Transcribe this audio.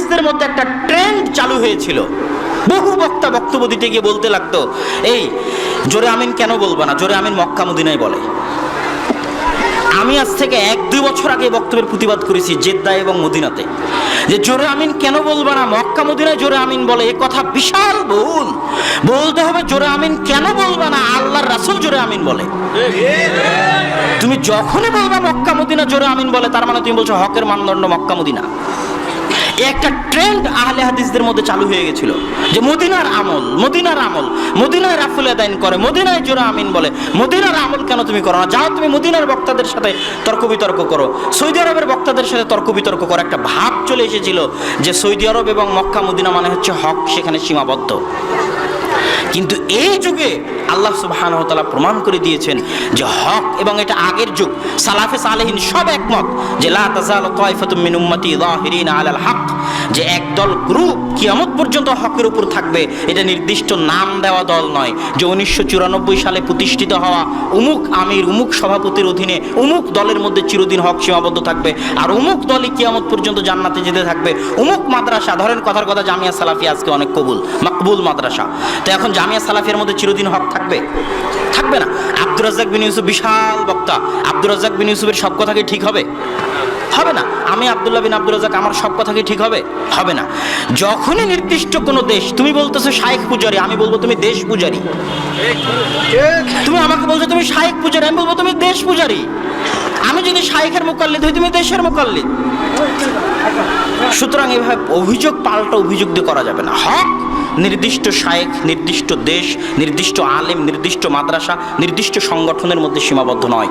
হাদিসদের মধ্যে একটা ট্রেন্ড চালু হয়েছিল। বহু বক্তা বক্তব্য দিতে গিয়ে বলতে লাগতো, এই, জোরে আমিন কেন বলব না? জোরে আমিন মক্কা মদিনায় বলে। আমি আজ থেকে এক দুই বছর আগে বক্তব্যের প্রতিবাদ করেছি জেদ্দা এবং মদিনাতে। যে জোরে আমিন কেন বলব না? মক্কা মদিনায় জোরে আমিন বলে, এ কথা বিশাল ভুল। বলতে হবে জোরে আমিন কেন বলবা না? আল্লাহর রাসূল জোরে আমিন বলে। তুমি যখনই বলবা মক্কা মদিনা জোরে আমিন বলে, তার মানে তুমি বলছো হকের মানদণ্ড মক্কা মদিনা। একটা ট্রেন্ড আহলে হাদিসদের মধ্যে চালু হয়ে গেছিল। যে মদিনার আমল মদিনার আমল, মদিনায় রাফুল আদায়ন করে, মদিনায় জোরে আমিন বলে, মদিনার আমল কেন তুমি করো না? যাও তুমি মদিনার বক্তাদের সাথে তর্ক বিতর্ক করো। সৌদি আরবের বক্তাদের সাথে তর্ক বিতর্ক করো। একটা ভাব চলে এসেছিল যে সৌদি আরব এবং মক্কা, মদিনা মানে হচ্ছে হক, সেখানে সীমাবদ্ধ। কিন্তু এই যুগে আল্লাহ সুবহানাহু প্রমাণ করে দিয়েছেন যে হক এবং এটা আগের যুগ। সালাফে সালেহিন সব একমত যে হক, যে একদল গ্রুপ কিয়ামত পর্যন্ত হকের উপর থাকবে, এটা নির্দিষ্ট নাম দেওয়া দল নয়। যে উনিশশো চুরানব্বই সালে প্রতিষ্ঠিত হওয়া উমুক আমির, উমুক সভাপতির অধীনে উমুক দলের মধ্যে চিরদিন হক সীমাবদ্ধ থাকবে, আর উমুক দলই কিয়ামত পর্যন্ত জান্নাতে যেতে থাকবে। উমুক মাদ্রাসা, ধরেন কথার কথা জামিয়া সালাফি আজকে অনেক কবুল, মাকবুল মাদ্রাসা। তো এখন জামিয়া সালাফিয়ার মধ্যে চিরদিন হক থাকবে? থাকবে না। আব্দুর রাজ্জাক বিন ইউসুফ বিশাল বক্তা। আব্দুর রাজ্জাক বিন ইউসুফের সব কথা কি ঠিক হবে? হবে না। আমি আব্দুল্লাহ বিন আব্দুল রাজাক আমার সব কথা কি ঠিক হবে? হবে না। যখনই নির্দিষ্ট কোনো দেশ, তুমি বলতেছো শায়েখ পূজারি, আমি বলব তুমি দেশ পূজারি। তুমি আমাকে বলছো তুমি শায়েখ পূজারি, আমি বলব তুমি দেশ পূজারি। আমি যদি শায়েখের মোকাল্লিদ হই, তুমি দেশের মোকাল্লিদ। সুতরাং এভাবে অভিযোগ পাল্টা অভিযোগ দিয়ে করা যাবে না। হক নির্দিষ্ট শায়েক নির্দিষ্ট দেশ নির্দিষ্ট আলেম নির্দিষ্ট মাদ্রাসা নির্দিষ্ট সংগঠনের মধ্যে সীমাবদ্ধ নয়।